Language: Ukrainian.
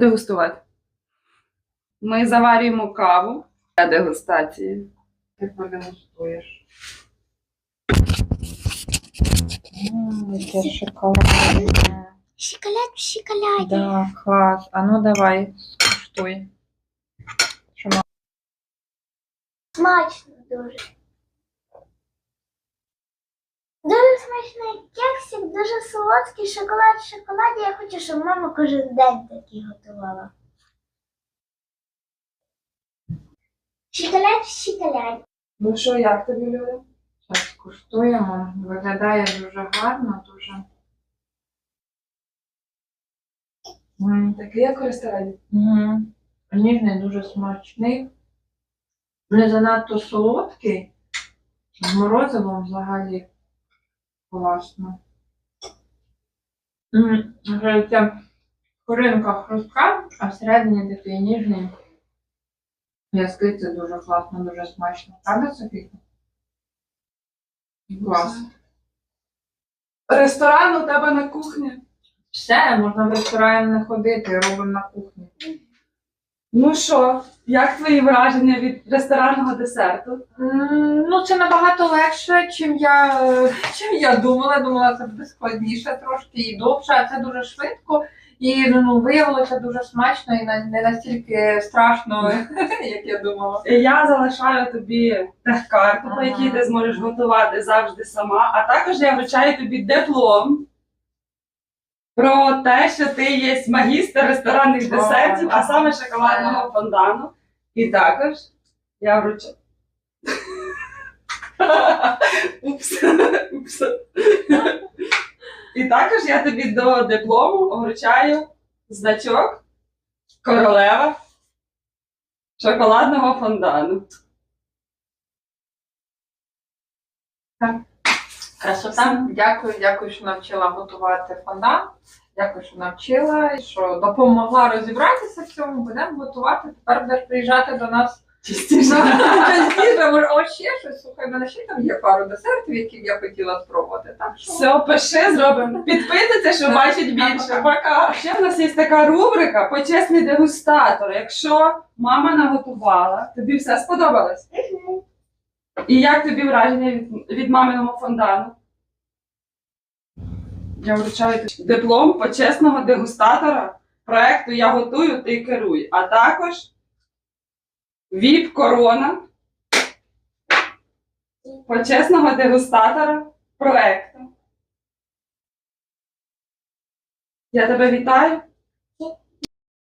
Дегустувати. Ми заварюємо каву для дегустації. Ти продегустуєш. Яке шоколадне. Шоколад в шоколаді. Да, клас. А ну давай, скуштуй. Що ма- Смачно дуже. Дуже смачний кексик, дуже солодкий шоколад в шоколаді. Я хочу, щоб мама кожен день такий готувала. Шоколад в. Ну що, як тобі, Люда? Зараз скуштуємо. Виглядає дуже гарно, дуже. М, Такий, як у ресторані. Угу. Ніжний, дуже смачний. Не занадто солодкий. З морозивом взагалі класно. Ця коринка хрустка, а всередині такий ніжний. В'язки це дуже класно, дуже смачно. Правда, Софійка? Клас. Ресторан у тебе на кухні. Все, можна в ресторан не ходити, робимо на кухні. Ну що, як твої враження від ресторанного десерту? М, Ну, це набагато легше, чим я, е, чим я думала. Думала, це буде складніше трошки і довше, а це дуже швидко. І ну, виявилося дуже смачно і на- не настільки страшно, як я думала. Я залишаю тобі техкарту, по Ага. якій ти зможеш готувати завжди сама, а також я вручаю тобі диплом про те, що ти є магістр ресторанних десертів, а саме шоколадного фондану. І також я вручаю. Упс. Упс. І також я тобі до диплому вручаю значок королева шоколадного фондану. Красота. Дякую, дякую, що навчила готувати фондан. Дякую, що навчила, що допомогла розібратися в цьому. Будемо готувати. Тепер будеш приїжджати до нас Частіше. частіше. О, ще щось. Слухай, в мене ще там є пару десертів, які я хотіла спробувати. Так що Все, пиши, зробимо. Підписуйся, що бачить більше. Пока. Ще в нас є така рубрика Почесний дегустатор. Якщо мама наготувала, тобі все сподобалось? І як тобі враження від, від маминого фондану? Я вручаю диплом почесного дегустатора проекту Я готую, ти керуй. А також ВІП Корона почесного дегустатора проекту. Я тебе вітаю.